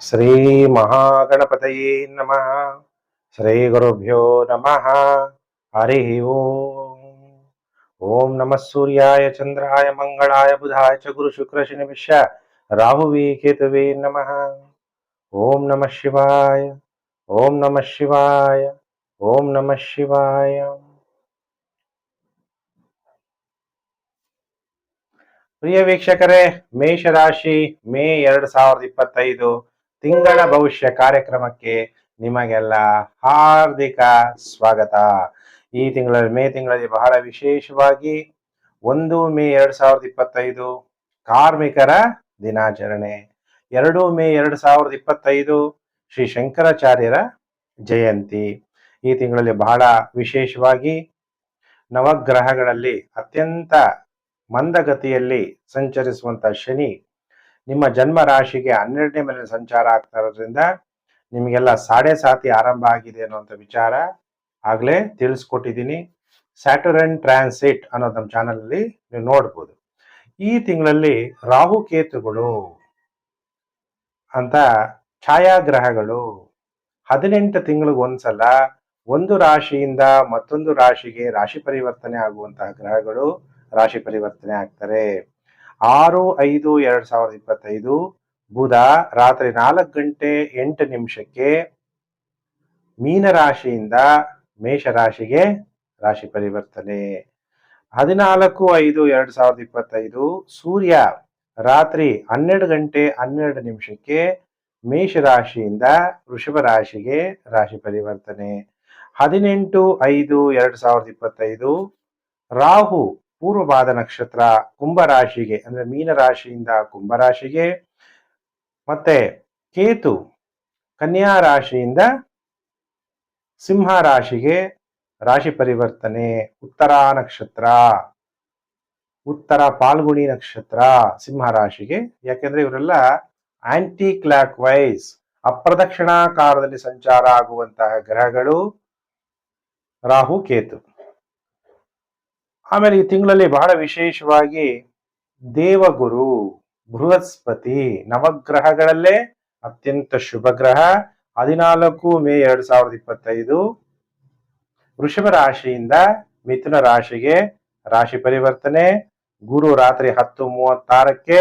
ಶ್ರೀ ಮಹಾಗಣಪತಯೇ ನಮಃ ಶ್ರೀ ಗುರುಭ್ಯೋ ನಮಃ ಹರಿ ಓಂ ಓಂ ನಮಃ ಸೂರ್ಯಾಯ ಚಂದ್ರಾಯ ಮಂಗಳಾಯ ಬುಧಾಯ ಚ ಗುರು ಶುಕ್ರ ಶನಿ ವಿಶ್ಯ ರಾಹುವೇ ಕೇತುವೇ ನಮಃ ಓಂ ನಮಃ ಶಿವಾಯ ಓಂ ನಮಃ ಶಿವಾಯ ಓಂ ನಮಃ ಶಿವಾಯ ಪ್ರಿಯ ವೀಕ್ಷಕರೇ ಮೇಷರಾಶಿ ಮೇ ಎರಡ್ ಸಾವಿರದ ಇಪ್ಪತ್ತೈದು. ತಿಂಗಳ ಭವಿಷ್ಯ ಕಾರ್ಯಕ್ರಮಕ್ಕೆ ನಿಮಗೆಲ್ಲ ಹಾರ್ದಿಕ ಸ್ವಾಗತ. ಈ ತಿಂಗಳಲ್ಲಿ, ಮೇ ತಿಂಗಳಲ್ಲಿ ಬಹಳ ವಿಶೇಷವಾಗಿ ಒಂದು ಮೇ ಎರಡ್ ಸಾವಿರದ ಇಪ್ಪತ್ತೈದು ಕಾರ್ಮಿಕರ ದಿನಾಚರಣೆ. ಎರಡು ಮೇ ಎರಡ್ ಸಾವಿರದ ಇಪ್ಪತ್ತೈದು ಶ್ರೀ ಶಂಕರಾಚಾರ್ಯರ ಜಯಂತಿ. ಈ ತಿಂಗಳಲ್ಲಿ ಬಹಳ ವಿಶೇಷವಾಗಿ ನವಗ್ರಹಗಳಲ್ಲಿ ಅತ್ಯಂತ ಮಂದಗತಿಯಲ್ಲಿ ಸಂಚರಿಸುವಂತ ಶನಿ ನಿಮ್ಮ ಜನ್ಮ ರಾಶಿಗೆ ಹನ್ನೆರಡನೇ ಮನೆ ಸಂಚಾರ ಆಗ್ತಾ ಇರೋದ್ರಿಂದ ನಿಮಗೆಲ್ಲ ಸಾಡೆ ಸಾತಿ ಆರಂಭ ಆಗಿದೆ ಅನ್ನೋಂಥ ವಿಚಾರ ಆಗಲೇ ತಿಳಿಸ್ಕೊಟ್ಟಿದ್ದೀನಿ. ಸ್ಯಾಟರ್ನ್ ಟ್ರಾನ್ಸಿಟ್ ಅನ್ನೋದು ನಮ್ಮ ಚಾನಲಲ್ಲಿ ನೀವು ನೋಡ್ಬೋದು. ಈ ತಿಂಗಳಲ್ಲಿ ರಾಹುಕೇತುಗಳು ಅಂತ ಛಾಯಾಗ್ರಹಗಳು ಹದಿನೆಂಟು ತಿಂಗಳಿಗೆ ಒಂದ್ಸಲ ಒಂದು ರಾಶಿಯಿಂದ ಮತ್ತೊಂದು ರಾಶಿಗೆ ರಾಶಿ ಪರಿವರ್ತನೆ ಆಗುವಂತಹ ಗ್ರಹಗಳು ರಾಶಿ ಪರಿವರ್ತನೆ ಆಗ್ತಾರೆ. ಆರು, ಐದು, ಎರಡ್ ಸಾವಿರದ ಇಪ್ಪತ್ತೈದು ಬುಧ ರಾತ್ರಿ ನಾಲ್ಕು ಗಂಟೆ ಎಂಟು ನಿಮಿಷಕ್ಕೆ ಮೀನರಾಶಿಯಿಂದ ಮೇಷರಾಶಿಗೆ ರಾಶಿ ಪರಿವರ್ತನೆ. ಹದಿನಾಲ್ಕು, ಐದು, ಎರಡ್ ಸಾವಿರದ ಇಪ್ಪತ್ತೈದು ಸೂರ್ಯ ರಾತ್ರಿ ಹನ್ನೆರಡು ಗಂಟೆ ಹನ್ನೆರಡು ನಿಮಿಷಕ್ಕೆ ಮೇಷರಾಶಿಯಿಂದ ವೃಷಭ ರಾಶಿಗೆ ರಾಶಿ ಪರಿವರ್ತನೆ. ಹದಿನೆಂಟು, ಐದು, ಎರಡ್ ಸಾವಿರದ ಇಪ್ಪತ್ತೈದು ರಾಹು ಪೂರ್ವಪಾದ ನಕ್ಷತ್ರ ಕುಂಭರಾಶಿಗೆ, ಅಂದ್ರೆ ಮೀನರಾಶಿಯಿಂದ ಕುಂಭರಾಶಿಗೆ, ಮತ್ತೆ ಕೇತು ಕನ್ಯಾ ರಾಶಿಯಿಂದ ಸಿಂಹ ರಾಶಿಗೆ ರಾಶಿ ಪರಿವರ್ತನೆ, ಉತ್ತರ ನಕ್ಷತ್ರ, ಉತ್ತರ ಪಾಲ್ಗುಣಿ ನಕ್ಷತ್ರ ಸಿಂಹ ರಾಶಿಗೆ ಯಾಕೆಂದ್ರೆ ಇವರೆಲ್ಲ ಆಂಟಿ ಕ್ಲಾಕ್ ವೈಸ್ ಅಪ್ರದಕ್ಷಿಣಾಕಾರದಲ್ಲಿ ಸಂಚಾರ ಆಗುವಂತಹ ಗ್ರಹಗಳು ರಾಹು, ಕೇತು. ಆಮೇಲೆ ಈ ತಿಂಗಳಲ್ಲಿ ಬಹಳ ವಿಶೇಷವಾಗಿ ದೇವಗುರು, ಬೃಹಸ್ಪತಿ, ನವಗ್ರಹಗಳಲ್ಲೇ ಅತ್ಯಂತ ಶುಭ ಗ್ರಹ. ಹದಿನಾಲ್ಕು ಮೇ ಎರಡ್ ಸಾವಿರದ ಇಪ್ಪತ್ತೈದು. ವೃಷಭ ರಾಶಿಯಿಂದ ಮಿಥುನ ರಾಶಿಗೆ ರಾಶಿ ಪರಿವರ್ತನೆ. ಗುರು ರಾತ್ರಿ ಹತ್ತು ಮೂವತ್ತಾರಕ್ಕೆ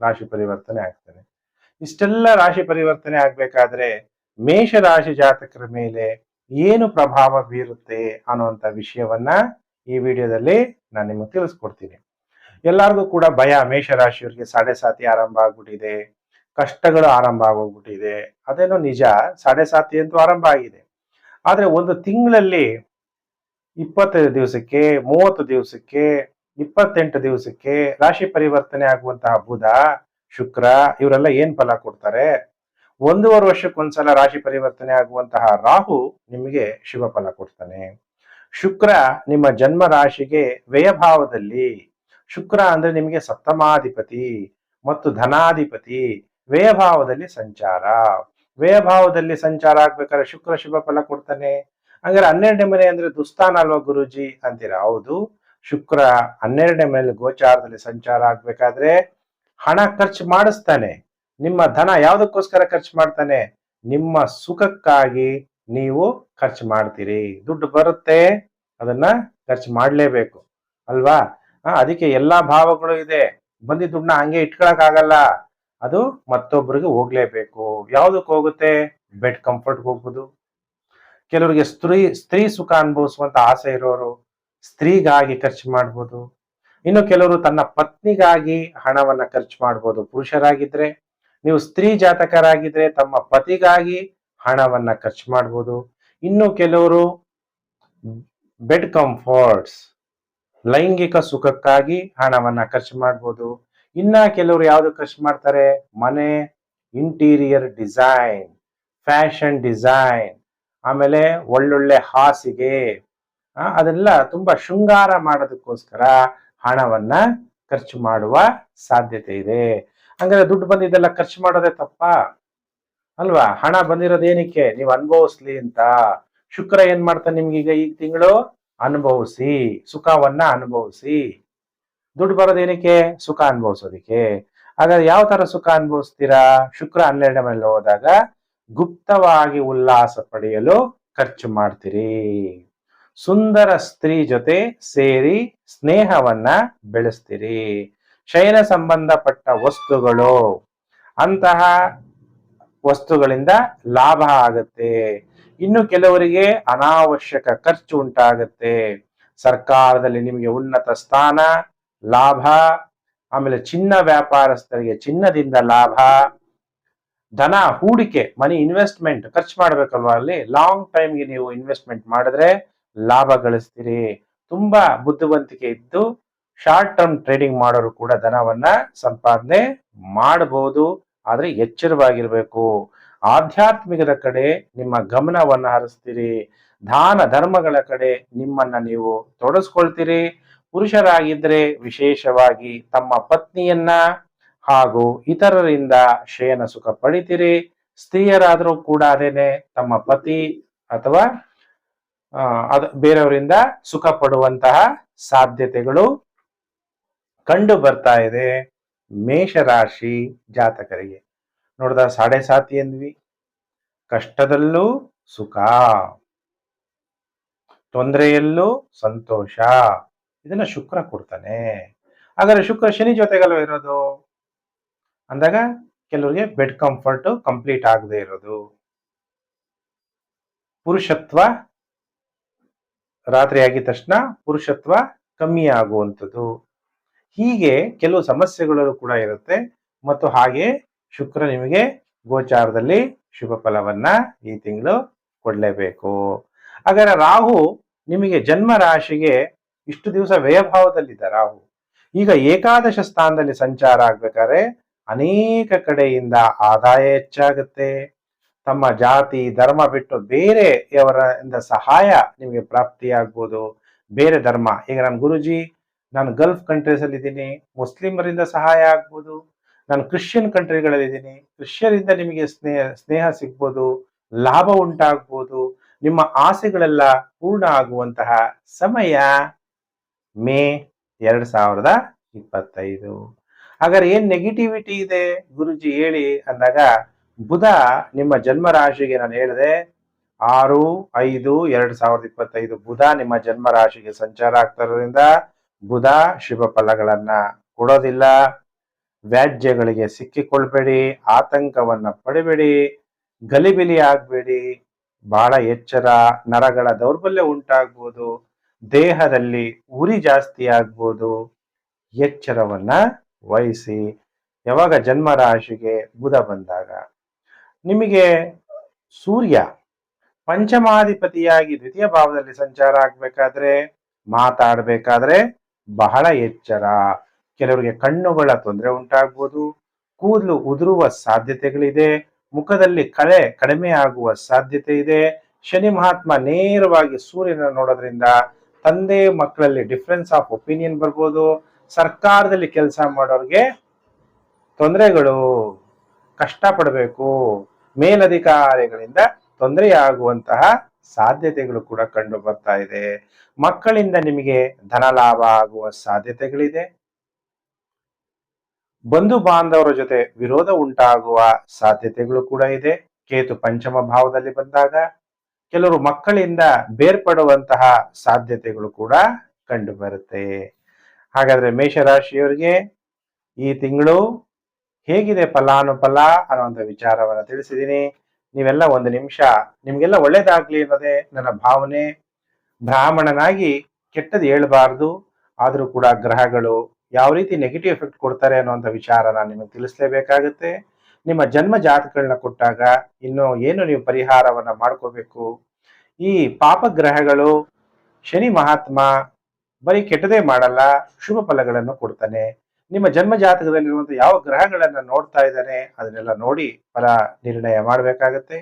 ರಾಶಿ ಪರಿವರ್ತನೆ ಆಗ್ತದೆ. ಇಷ್ಟೆಲ್ಲ ರಾಶಿ ಪರಿವರ್ತನೆ ಆಗ್ಬೇಕಾದ್ರೆ ಮೇಷ ರಾಶಿ ಜಾತಕರ ಮೇಲೆ ಏನು ಪ್ರಭಾವ ಬೀರುತ್ತೆ ಅನ್ನುವಂತ ವಿಷಯವನ್ನ ಈ ವಿಡಿಯೋದಲ್ಲಿ ನಾನು ನಿಮಗೆ ತಿಳಿಸ್ಕೊಡ್ತೀನಿ. ಎಲ್ಲರಿಗೂ ಕೂಡ ಭಯ. ಮೇಷರಾಶಿಯವರಿಗೆ ಸಾಡೆ ಸಾತಿ ಆರಂಭ ಆಗ್ಬಿಟ್ಟಿದೆ. ಕಷ್ಟಗಳು ಆರಂಭ ಆಗೋಗ್ಬಿಟ್ಟಿದೆ. ಅದೇನೋ ನಿಜ. ಸಾಡೆ ಸಾತಿ ಅಂತೂ ಆರಂಭ ಆಗಿದೆ. ಆದರೆ ಒಂದು ತಿಂಗಳಲ್ಲಿ ಇಪ್ಪತ್ತೈದು ದಿವಸಕ್ಕೆ, ಮೂವತ್ತು ದಿವಸಕ್ಕೆ, ಇಪ್ಪತ್ತೆಂಟು ದಿವಸಕ್ಕೆ ರಾಶಿ ಪರಿವರ್ತನೆ ಆಗುವಂತಹ ಬುಧ, ಶುಕ್ರ ಇವರೆಲ್ಲ ಏನ್ ಫಲ ಕೊಡ್ತಾರೆ? ಒಂದೂವರೆ ವರ್ಷಕ್ಕೊಂದ್ಸಲ ರಾಶಿ ಪರಿವರ್ತನೆ ಆಗುವಂತಹ ರಾಹು ನಿಮಗೆ ಶುಭ ಫಲ ಕೊಡ್ತಾನೆ. ಶುಕ್ರ ನಿಮ್ಮ ಜನ್ಮ ರಾಶಿಗೆ ವ್ಯಯಭಾವದಲ್ಲಿ. ಶುಕ್ರ ಅಂದ್ರೆ ನಿಮಗೆ ಸಪ್ತಮಾಧಿಪತಿ ಮತ್ತು ಧನಾಧಿಪತಿ, ವ್ಯಯಭಾವದಲ್ಲಿ ಸಂಚಾರ. ವ್ಯಯಭಾವದಲ್ಲಿ ಸಂಚಾರ ಆಗ್ಬೇಕಾದ್ರೆ ಶುಕ್ರ ಶುಭ ಫಲ ಕೊಡ್ತಾನೆ. ಹಂಗಾರೆ ಹನ್ನೆರಡನೇ ಮನೆ ಅಂದ್ರೆ ದುಸ್ಥಾನ ಅಲ್ವಾ ಗುರುಜಿ ಅಂತೀರಾ? ಹೌದು. ಶುಕ್ರ ಹನ್ನೆರಡನೇ ಮನೆಯಲ್ಲಿ ಗೋಚಾರದಲ್ಲಿ ಸಂಚಾರ ಆಗ್ಬೇಕಾದ್ರೆ ಹಣ ಖರ್ಚು ಮಾಡಿಸ್ತಾನೆ. ನಿಮ್ಮ ಧನ ಯಾವುದಕ್ಕೋಸ್ಕರ ಖರ್ಚು ಮಾಡ್ತಾನೆ? ನಿಮ್ಮ ಸುಖಕ್ಕಾಗಿ ನೀವು ಖರ್ಚು ಮಾಡ್ತೀರಿ. ದುಡ್ಡು ಬರುತ್ತೆ, ಅದನ್ನ ಖರ್ಚು ಮಾಡಲೇಬೇಕು. ಅಲ್ವಾ? ಅದಕ್ಕೆ ಎಲ್ಲಾ ಭಾವಗಳು ಇದೆ. ಬಂದಿದ್ದ ದುಡ್ಡನ್ನ ಹಂಗೆ ಇಟ್ಕೊಳಕ್ ಆಗಲ್ಲ ಅದು ಮತ್ತೊಬ್ಬರಿಗೆ ಹೋಗ್ಲೇಬೇಕು. ಯಾವ್ದಕ್ಕೆ ಹೋಗುತ್ತೆ? ಬೆಡ್ ಕಂಫರ್ಟ್ ಹೋಗ್ಬೋದು. ಕೆಲವರಿಗೆ ಸ್ತ್ರೀ ಸ್ತ್ರೀ ಸುಖ ಅನುಭವಿಸುವಂತ ಆಸೆ ಇರೋರು ಸ್ತ್ರೀಗಾಗಿ ಖರ್ಚು ಮಾಡ್ಬೋದು. ಇನ್ನು ಕೆಲವರು ತನ್ನ ಪತ್ನಿಗಾಗಿ ಹಣವನ್ನ ಖರ್ಚು ಮಾಡ್ಬೋದು. ಪುರುಷರಾಗಿದ್ರೆ, ನೀವು ಸ್ತ್ರೀ ಜಾತಕರಾಗಿದ್ರೆ ತಮ್ಮ ಪತಿಗಾಗಿ ಹಣವನ್ನ ಖರ್ಚು ಮಾಡ್ಬೋದು. ಇನ್ನು ಕೆಲವರು ಬೆಡ್ ಕಂಫರ್ಟ್ಸ್ ಲೈಂಗಿಕ ಸುಖಕ್ಕಾಗಿ ಹಣವನ್ನ ಖರ್ಚು ಮಾಡ್ಬೋದು. ಇನ್ನ ಕೆಲವರು ಯಾವ್ದು ಖರ್ಚು ಮಾಡ್ತಾರೆ? ಮನೆ ಇಂಟೀರಿಯರ್ ಡಿಸೈನ್ ಫ್ಯಾಷನ್ ಡಿಸೈನ್ ಆಮೇಲೆ ಒಳ್ಳೊಳ್ಳೆ ಹಾಸಿಗೆ ಅದೆಲ್ಲ ತುಂಬಾ ಶೃಂಗಾರ ಮಾಡೋದಕ್ಕೋಸ್ಕರ ಹಣವನ್ನ ಖರ್ಚು ಮಾಡುವ ಸಾಧ್ಯತೆ ಇದೆ. ಹಂಗಾದ್ರೆ ದುಡ್ಡು ಬಂದಿದ್ದೆಲ್ಲ ಖರ್ಚು ಮಾಡೋದೇ ತಪ್ಪಾ? ಅಲ್ವಾ? ಹಣ ಬಂದಿರೋದು ಏನಕ್ಕೆ ನೀವು ಅನುಭವಿಸ್ಲಿ ಅಂತ. ಶುಕ್ರ ಏನ್ ಮಾಡ್ತಾನೆ ನಿಮ್ಗೀಗ ಈ ತಿಂಗಳು? ಅನುಭವಿಸಿ. ಸುಖವನ್ನ ಅನುಭವಿಸಿ. ದುಡ್ಡು ಬರೋದೇನಕ್ಕೆ? ಸುಖ ಅನುಭವಿಸೋದಿಕ್ಕೆ. ಹಾಗಾದ್ರೆ ಯಾವ ತರ ಸುಖ ಅನುಭವಿಸ್ತೀರಾ? ಶುಕ್ರ ಹನ್ನೆರಡನೇ ಮನೇಲಿ ಹೋದಾಗ ಗುಪ್ತವಾಗಿ ಉಲ್ಲಾಸ ಪಡೆಯಲು ಖರ್ಚು ಮಾಡ್ತೀರಿ. ಸುಂದರ ಸ್ತ್ರೀ ಜೊತೆ ಸೇರಿ ಸ್ನೇಹವನ್ನ ಬೆಳೆಸ್ತೀರಿ. ಶಯನ ಸಂಬಂಧಪಟ್ಟ ವಸ್ತುಗಳು. ಅಂತಹ ವಸ್ತುಗಳಿಂದ ಲಾಭ ಆಗುತ್ತೆ. ಇನ್ನು ಕೆಲವರಿಗೆ ಅನಾವಶ್ಯಕ ಖರ್ಚು ಉಂಟಾಗುತ್ತೆ. ಸರ್ಕಾರದಲ್ಲಿ ನಿಮಗೆ ಉನ್ನತ ಸ್ಥಾನ, ಲಾಭ, ಆಮೇಲೆ ಚಿನ್ನ ವ್ಯಾಪಾರಸ್ಥರಿಗೆ ಚಿನ್ನದಿಂದ ಲಾಭ, ಧನ ಹೂಡಿಕೆ, ಮನಿ ಇನ್ವೆಸ್ಟ್ಮೆಂಟ್ ಖರ್ಚು ಮಾಡ್ಬೇಕಲ್ವಾ ಅಲ್ಲಿ? ಲಾಂಗ್ ಟೈಮ್ಗೆ ನೀವು ಇನ್ವೆಸ್ಟ್ಮೆಂಟ್ ಮಾಡಿದ್ರೆ ಲಾಭ ಗಳಿಸ್ತೀರಿ. ತುಂಬಾ ಬುದ್ಧಿವಂತಿಕೆ ಇದ್ದು ಶಾರ್ಟ್ ಟರ್ಮ್ ಟ್ರೇಡಿಂಗ್ ಮಾಡೋರು ಕೂಡ ಧನವನ್ನ ಸಂಪಾದನೆ ಮಾಡಬಹುದು ಆದ್ರೆ ಎಚ್ಚರವಾಗಿರಬೇಕು. ಆಧ್ಯಾತ್ಮಿಕದ ಕಡೆ ನಿಮ್ಮ ಗಮನವನ್ನ ಹರಿಸ್ತೀರಿ. ದಾನ ಧರ್ಮಗಳ ಕಡೆ ನಿಮ್ಮನ್ನ ನೀವು ತೊಡಸ್ಕೊಳ್ತೀರಿ. ಪುರುಷರಾಗಿದ್ರೆ ವಿಶೇಷವಾಗಿ ತಮ್ಮ ಪತ್ನಿಯನ್ನ ಹಾಗೂ ಇತರರಿಂದ ಶಯನ ಸುಖ ಪಡಿತೀರಿ. ಸ್ತ್ರೀಯರಾದರೂ ಕೂಡ ಅದೇನೆ ತಮ್ಮ ಪತಿ ಅಥವಾ ಅದ ಬೇರೆಯವರಿಂದ ಸುಖ ಪಡುವಂತಹ ಸಾಧ್ಯತೆಗಳು ಕಂಡು ಬರ್ತಾ ಇದೆ. ಮೇಷರಾಶಿ ಜಾತಕರಿಗೆ. ನೋಡ್ದ ಸಾಡೆ ಸಾತಿ ಎಂದ್ವಿ. ಕಷ್ಟದಲ್ಲೂ ಸುಖ. ತೊಂದರೆಯಲ್ಲೂ ಸಂತೋಷ. ಇದನ್ನ ಶುಕ್ರ ಕೊಡ್ತಾನೆ. ಹಾಗಾದ್ರೆ ಶುಕ್ರ ಶನಿ ಜೊತೆಗಲ್ಲ ಇರೋದು? ಅಂದಾಗ ಕೆಲವರಿಗೆ ಬೆಡ್ ಕಂಫರ್ಟ್ ಕಂಪ್ಲೀಟ್ ಆಗದೆ ಇರೋದು. ಪುರುಷತ್ವ ರಾತ್ರಿ ಆಗಿದ ತಕ್ಷಣ ಪುರುಷತ್ವ ಕಮ್ಮಿ ಆಗುವಂಥದ್ದು. ಹೀಗೆ ಕೆಲವು ಸಮಸ್ಯೆಗಳು ಕೂಡ ಇರುತ್ತೆ. ಮತ್ತು ಹಾಗೆ ಶುಕ್ರ ನಿಮಗೆ ಗೋಚಾರದಲ್ಲಿ ಶುಭ ಫಲವನ್ನ ಈ ತಿಂಗಳು ಕೊಡಲೇಬೇಕು. ಹಾಗಾದ್ರೆ ರಾಹು ನಿಮಗೆ ಜನ್ಮ ರಾಶಿಗೆ ಇಷ್ಟು ದಿವಸ ವ್ಯಯಭಾವದಲ್ಲಿದ್ದ ರಾಹು. ಈಗ ಏಕಾದಶ ಸ್ಥಾನದಲ್ಲಿ ಸಂಚಾರ ಆಗ್ಬೇಕಾದ್ರೆ ಅನೇಕ ಕಡೆಯಿಂದ ಆದಾಯ ಹೆಚ್ಚಾಗುತ್ತೆ. ತಮ್ಮ ಜಾತಿ, ಧರ್ಮ ಬಿಟ್ಟು ಬೇರೆಯವರಿಂದ ಸಹಾಯ ನಿಮಗೆ ಪ್ರಾಪ್ತಿಯಾಗ್ಬೋದು. ಬೇರೆ ಧರ್ಮ. ಈಗ ನಮ್ಮ ಗುರುಜಿ ನಾನು ಗಲ್ಫ್ ಕಂಟ್ರೀಸ್ ಅಲ್ಲಿ ಇದ್ದೀನಿ ಮುಸ್ಲಿಮರಿಂದ ಸಹಾಯ ಆಗ್ಬೋದು, ನಾನು ಕ್ರಿಶ್ಚಿಯನ್ ಕಂಟ್ರಿಗಳಲ್ಲಿ ಇದ್ದೀನಿ ಕ್ರಿಶ್ಚಿಯರಿಂದ ನಿಮಗೆ ಸ್ನೇಹ ಸ್ನೇಹ ಸಿಗ್ಬೋದು, ಲಾಭ ಉಂಟಾಗ್ಬೋದು, ನಿಮ್ಮ ಆಸೆಗಳೆಲ್ಲ ಪೂರ್ಣ ಆಗುವಂತಹ ಸಮಯ ಮೇ ಎರಡು ಸಾವಿರದ ಇಪ್ಪತ್ತೈದು. ಹಾಗಾದ್ರೆ ಏನ್ ನೆಗೆಟಿವಿಟಿ ಇದೆ? ಗುರುಜಿ ಹೇಳಿ ಅಂದಾಗ, ಬುಧ ನಿಮ್ಮ ಜನ್ಮ ರಾಶಿಗೆ ನಾನು ಹೇಳಿದೆ, ಆರು, ಐದು, ಎರಡ್ ಸಾವಿರದ ಇಪ್ಪತ್ತೈದು ಬುಧ ನಿಮ್ಮ ಜನ್ಮ ರಾಶಿಗೆ ಸಂಚಾರ ಆಗ್ತಾ ಇರೋದ್ರಿಂದ ಬುಧ ಶುಭ ಫಲಗಳನ್ನ ಕೊಡೋದಿಲ್ಲ. ವ್ಯಾಜ್ಯಗಳಿಗೆ ಸಿಕ್ಕಿಕೊಳ್ಬೇಡಿ, ಆತಂಕವನ್ನ ಪಡಿಬೇಡಿ, ಗಲಿಬಿಲಿ ಆಗ್ಬೇಡಿ. ಬಹಳ ಎಚ್ಚರ, ನರಗಳ ದೌರ್ಬಲ್ಯ ಉಂಟಾಗ್ಬೋದು, ದೇಹದಲ್ಲಿ ಉರಿ ಜಾಸ್ತಿ ಆಗ್ಬೋದು. ಎಚ್ಚರವನ್ನ ವಹಿಸಿ. ಯಾವಾಗ ಜನ್ಮ ರಾಶಿಗೆ ಬುಧ ಬಂದಾಗ ನಿಮಗೆ ಸೂರ್ಯ ಪಂಚಮಾಧಿಪತಿಯಾಗಿ ದ್ವಿತೀಯ ಭಾವದಲ್ಲಿ ಸಂಚಾರ ಆಗ್ಬೇಕಾದ್ರೆ, ಮಾತಾಡ್ಬೇಕಾದ್ರೆ ಬಹಳ ಎಚ್ಚರ. ಕೆಲವರಿಗೆ ಕಣ್ಣುಗಳ ತೊಂದರೆ ಉಂಟಾಗ್ಬೋದು. ಕೂದಲು ಉದುರುವ ಸಾಧ್ಯತೆಗಳಿದೆ. ಮುಖದಲ್ಲಿ ಕಳೆ ಕಡಿಮೆ ಆಗುವ ಸಾಧ್ಯತೆ ಇದೆ. ಶನಿ ಮಹಾತ್ಮ ನೇರವಾಗಿ ಸೂರ್ಯನ ನೋಡೋದ್ರಿಂದ ತಂದೆ ಮಕ್ಕಳಲ್ಲಿ ಡಿಫ್ರೆನ್ಸ್ ಆಫ್ ಒಪಿನಿಯನ್ ಬರ್ಬೋದು. ಸರ್ಕಾರದಲ್ಲಿ ಕೆಲಸ ಮಾಡೋರಿಗೆ ತೊಂದರೆಗಳು, ಕಷ್ಟಪಡಬೇಕು. ಮೇಲಧಿಕಾರಿಗಳಿಂದ ತೊಂದರೆಯಾಗುವಂತಹ ಸಾಧ್ಯತೆಗಳು ಕೂಡ ಕಂಡು ಬರ್ತಾ ಇದೆ. ಮಕ್ಕಳಿಂದ ನಿಮಗೆ ಧನ ಲಾಭ ಆಗುವ ಸಾಧ್ಯತೆಗಳಿದೆ. ಬಂಧು ಬಾಂಧವರ ಜೊತೆ ವಿರೋಧ ಉಂಟಾಗುವ ಸಾಧ್ಯತೆಗಳು ಕೂಡ ಇದೆ. ಕೇತು ಪಂಚಮ ಭಾವದಲ್ಲಿ ಬಂದಾಗ ಕೆಲವರು ಮಕ್ಕಳಿಂದ ಬೇರ್ಪಡುವಂತಹ ಸಾಧ್ಯತೆಗಳು ಕೂಡ ಕಂಡು ಬರುತ್ತೆ. ಹಾಗಾದ್ರೆ ಮೇಷರಾಶಿಯವರಿಗೆ ಈ ತಿಂಗಳು ಹೇಗಿದೆ ಫಲಾನುಫಲ ಅನ್ನುವಂಥ ವಿಚಾರವನ್ನ ತಿಳಿಸಿದ್ದೀನಿ. ನೀವೆಲ್ಲ ಒಂದು ನಿಮಿಷ ನಿಮ್ಗೆಲ್ಲ ಒಳ್ಳೇದಾಗ್ಲಿ ಅನ್ನೋದೇ ನನ್ನ ಭಾವನೆ. ಬ್ರಾಹ್ಮಣನಾಗಿ ಕೆಟ್ಟದ್ದು ಹೇಳ್ಬಾರ್ದು, ಆದರೂ ಕೂಡ ಗ್ರಹಗಳು ಯಾವ ರೀತಿ ನೆಗೆಟಿವ್ ಎಫೆಕ್ಟ್ ಕೊಡ್ತಾರೆ ಅನ್ನೋಂಥ ವಿಚಾರ ನಾನು ನಿಮಗೆ ತಿಳಿಸ್ಲೇಬೇಕಾಗುತ್ತೆ. ನಿಮ್ಮ ಜನ್ಮ ಜಾತಕಗಳನ್ನ ಕೊಟ್ಟಾಗ ಇನ್ನು ಏನು ನೀವು ಪರಿಹಾರವನ್ನ ಮಾಡ್ಕೋಬೇಕು? ಈ ಪಾಪ ಗ್ರಹಗಳು ಶನಿ ಮಹಾತ್ಮ ಬರೀ ಕೆಟ್ಟದೇ ಮಾಡಲ್ಲ, ಶುಭ ಫಲಗಳನ್ನು ಕೊಡ್ತಾನೆ. ನಿಮ್ಮ ಜನ್ಮ ಜಾತಕದಲ್ಲಿರುವಂತಹ ಯಾವ ಗ್ರಹಗಳನ್ನ ನೋಡ್ತಾ ಇದ್ದಾನೆ, ಅದನ್ನೆಲ್ಲ ನೋಡಿ ಫಲ ನಿರ್ಣಯ ಮಾಡಬೇಕಾಗತ್ತೆ.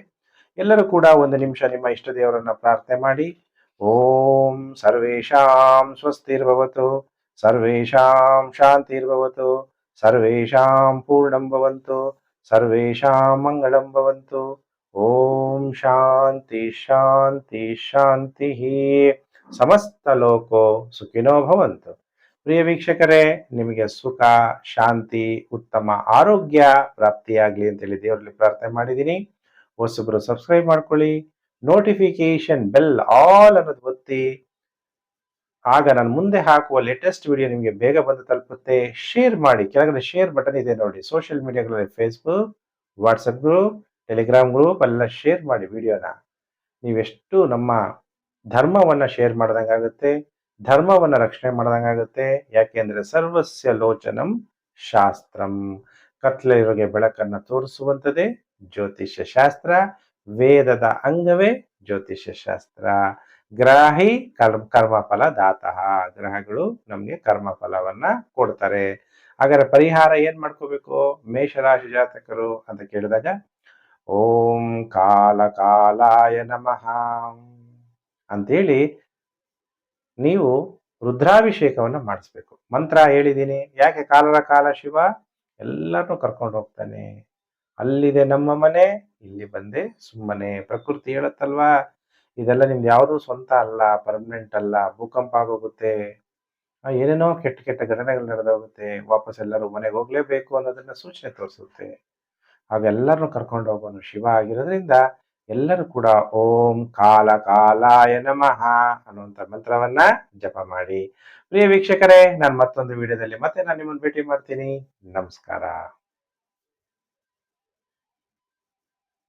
ಎಲ್ಲರೂ ಕೂಡ ಒಂದು ನಿಮಿಷ ನಿಮ್ಮ ಇಷ್ಟ ದೇವರನ್ನ ಪ್ರಾರ್ಥನೆ ಮಾಡಿ. ಓಂ ಸರ್ವೇಶಾಂ ಸ್ವಸ್ತಿರ್ಭವತು ಸರ್ವೇಶಾಂ ಶಾಂತಿರ್ಭವತು ಸರ್ವೇಶಾಂ ಪೂರ್ಣಂ ಭವಂತು ಸರ್ವೇಶಾಂ ಮಂಗಳಂ ಭವಂತು. ಓಂ ಶಾಂತಿ ಶಾಂತಿ ಶಾಂತಿ ಸಮಸ್ತ ಲೋಕೋ ಸುಖಿನೋ ಭವಂತು. ಪ್ರಿಯ ವೀಕ್ಷಕರೇ, ನಿಮಗೆ ಸುಖ, ಶಾಂತಿ, ಉತ್ತಮ ಆರೋಗ್ಯ ಪ್ರಾಪ್ತಿಯಾಗಲಿ ಅಂತೇಳಿ ದೇವರಲ್ಲಿ ಪ್ರಾರ್ಥನೆ ಮಾಡಿದ್ದೀನಿ. ಹೊಸಬ್ರು ಸಬ್ಸ್ಕ್ರೈಬ್ ಮಾಡ್ಕೊಳ್ಳಿ ನೋಟಿಫಿಕೇಶನ್ ಬೆಲ್ ಆಲ್ ಅನ್ನೋದು ಒತ್ತಿ. ಆಗ ನಾನು ಮುಂದೆ ಹಾಕುವ ಲೇಟೆಸ್ಟ್ ವಿಡಿಯೋ ನಿಮಗೆ ಬೇಗ ಬಂದು ತಲುಪುತ್ತೆ. ಶೇರ್ ಮಾಡಿ, ಕೆಳಗಡೆ ಶೇರ್ ಬಟನ್ ಇದೆ ನೋಡಿ. Social ಮೀಡಿಯಾಗಳಲ್ಲಿ Facebook WhatsApp group Telegram group ಎಲ್ಲ ಶೇರ್ ಮಾಡಿ ವಿಡಿಯೋನ ನೀವೆಷ್ಟು ನಮ್ಮ ಧರ್ಮವನ್ನು ಶೇರ್ ಮಾಡ್ದಂಗಾಗುತ್ತೆ. ಧರ್ಮವನ್ನ ರಕ್ಷಣೆ ಮಾಡ್ದಂಗಾಗುತ್ತೆ. ಯಾಕೆಂದ್ರೆ ಸರ್ವಸ್ಯ ಲೋಚನಂ ಶಾಸ್ತ್ರಂ. ಕತ್ಲೆಯೊಳಗೆ ಬೆಳಕನ್ನು ತೋರಿಸುವಂಥದ್ದೇ ಜ್ಯೋತಿಷ್ಯ ಶಾಸ್ತ್ರ. ವೇದದ ಅಂಗವೇ ಜ್ಯೋತಿಷ್ಯ ಶಾಸ್ತ್ರ. ಗ್ರಾಹಿ ಕರ್ಮ ಕರ್ಮಫಲ ದಾತಃ. ಗ್ರಹಗಳು ನಮಗೆ ಕರ್ಮಫಲವನ್ನ ಕೊಡ್ತಾರೆ. ಹಾಗಾದ್ರೆ ಪರಿಹಾರ ಏನ್ ಮಾಡ್ಕೋಬೇಕು? ಮೇಷರಾಶಿ ಜಾತಕರು ಅಂತ ಕೇಳಿದಾಗ, ಓಂ ಕಾಲ ಕಾಲಾಯ ನಮಃ. ಅಂತೇಳಿ ನೀವು ರುದ್ರಾಭಿಷೇಕವನ್ನ ಮಾಡಿಸ್ಬೇಕು. ಮಂತ್ರ ಹೇಳಿದ್ದೀನಿ, ಯಾಕೆ ಕಾಲರ ಕಾಲ ಶಿವ? ಎಲ್ಲರನ್ನೂ ಕರ್ಕೊಂಡು ಹೋಗ್ತಾನೆ. ಅಲ್ಲಿದೆ ನಮ್ಮ ಮನೆ, ಇಲ್ಲಿ ಬಂದೆ ಸುಮ್ಮನೆ. ಪ್ರಕೃತಿ ಹೇಳುತ್ತಲ್ವಾ? ಇದೆಲ್ಲ ನಿಮ್ದು ಯಾವುದೂ ಸ್ವಂತ ಅಲ್ಲ ಪರ್ಮನೆಂಟ್ ಅಲ್ಲ, ಭೂಕಂಪ ಆಗೋಗುತ್ತೆ. ಏನೇನೋ ಕೆಟ್ಟ ಕೆಟ್ಟ ಘಟನೆಗಳು ನಡೆದೋಗುತ್ತೆ ವಾಪಸ್ ಎಲ್ಲರೂ ಮನೆಗೆ ಹೋಗ್ಲೇಬೇಕು ಅನ್ನೋದನ್ನ ಸೂಚನೆ ತೋರಿಸುತ್ತೆ. ಅವೆಲ್ಲರನ್ನೂ ಕರ್ಕೊಂಡು ಹೋಗೋನು ಶಿವ ಆಗಿರೋದ್ರಿಂದ ಎಲ್ಲರೂ ಕೂಡ ಓಂ ಕಾಲ ಕಾಲಾಯ ನಮಃ ಅನ್ನುವಂಥ ಮಂತ್ರವನ್ನ ಜಪ ಮಾಡಿ. ಪ್ರಿಯ ವೀಕ್ಷಕರೇ, ನಾನು ಮತ್ತೊಂದು ವಿಡಿಯೋದಲ್ಲಿ ಮತ್ತೆ ನಾನು ನಿಮ್ಮನ್ನು ಭೇಟಿ ಮಾಡ್ತೀನಿ. ನಮಸ್ಕಾರ.